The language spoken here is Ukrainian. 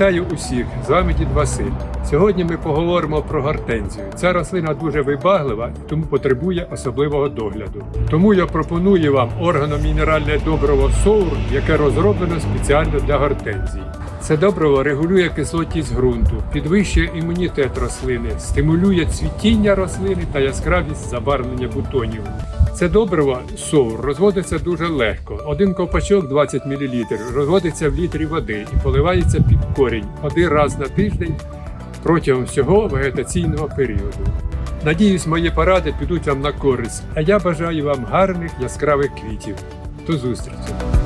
Вітаю усіх! З вами дід Василь. Сьогодні ми поговоримо про гортензію. Ця рослина дуже вибаглива і тому потребує особливого догляду. Тому я пропоную вам органомінеральне добриво Соур, яке розроблено спеціально для гортензії. Це добриво регулює кислотність ґрунту, підвищує імунітет рослини, стимулює цвітіння рослини та яскравість забарвлення бутонів. Це добриво соур розводиться дуже легко. Один ковпачок 20 мл розводиться в літрі води і поливається під корінь один раз на тиждень протягом всього вегетаційного періоду. Надіюсь, мої поради підуть вам на користь, а я бажаю вам гарних яскравих квітів. До зустрічі!